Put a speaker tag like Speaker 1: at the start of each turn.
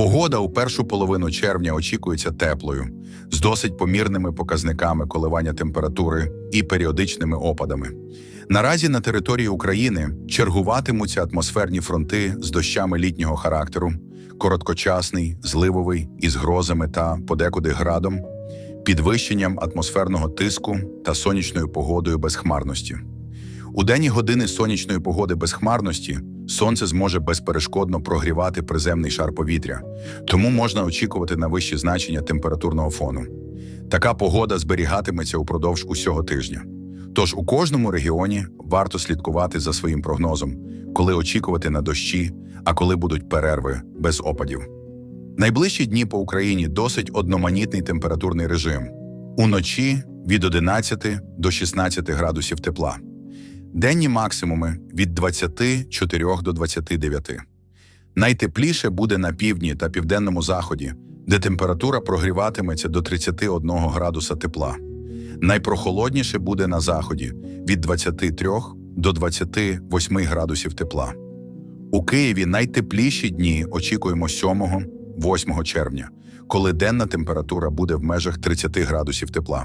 Speaker 1: Погода у першу половину червня очікується теплою, з досить помірними показниками коливання температури і періодичними опадами. Наразі на території України чергуватимуться атмосферні фронти з дощами літнього характеру, короткочасний, зливовий із грозами та подекуди градом, підвищенням атмосферного тиску та сонячною погодою без хмарності. У денні години сонячної погоди без хмарності сонце зможе безперешкодно прогрівати приземний шар повітря, тому можна очікувати на вищі значення температурного фону. Така погода зберігатиметься упродовж усього тижня. Тож у кожному регіоні варто слідкувати за своїм прогнозом, коли очікувати на дощі, а коли будуть перерви без опадів. Найближчі дні по Україні досить одноманітний температурний режим. Уночі від 11 до 16 градусів тепла. Денні максимуми від 24 до 29. Найтепліше буде на півдні та південному заході, де температура прогріватиметься до 31 градуса тепла. Найпрохолодніше буде на заході від 23 до 28 градусів тепла. У Києві найтепліші дні очікуємо 7-8 червня, коли денна температура буде в межах 30 градусів тепла.